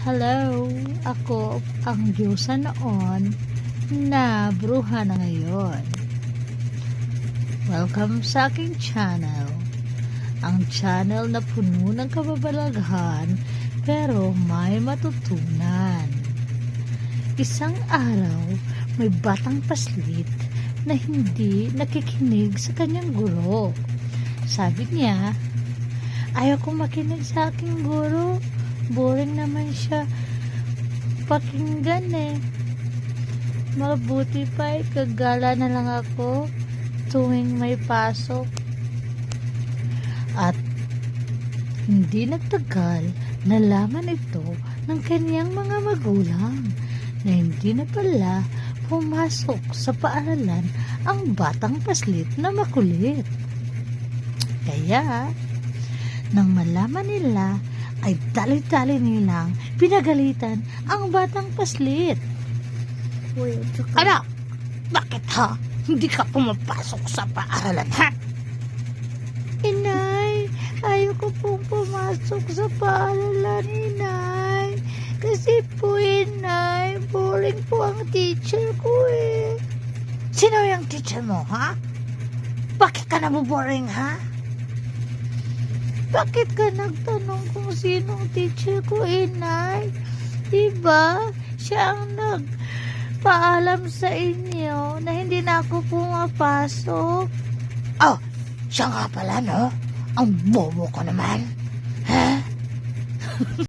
Hello, ako ang Diyosa noon na bruha na ngayon. Welcome sa aking channel. Ang channel na puno ng kababalaghan pero may matutunan. Isang araw, may batang paslit na hindi nakikinig sa kanyang guro. Sabi niya, ayaw kong makinig sa aking guro. Boring naman siya pakinggan eh. Mabuti pa eh, kagala na lang ako tuwing may pasok. At hindi nagtagal, nalaman ito ng kanyang mga magulang na hindi na pala pumasok sa paaralan ang batang paslit na makulit. Kaya, nang malaman nila, ay dali-dali nilang pinagalitan ang batang paslit. Anak, bakit ha? Hindi ka pumapasok sa paaralan, ha? Inay, ayoko pong pumasok sa paaralan, inay. Kasi po, inay, boring po ang teacher ko eh. Sino yung teacher mo, ha? Bakit ka nabuboring, ha? Bakit ka nagtanong kung sinong teacher ko, inay? Diba, siya ang nagpaalam sa inyo na hindi na ako pumapasok. Oh, siya nga pala, no? Ang bobo ko naman. Ha?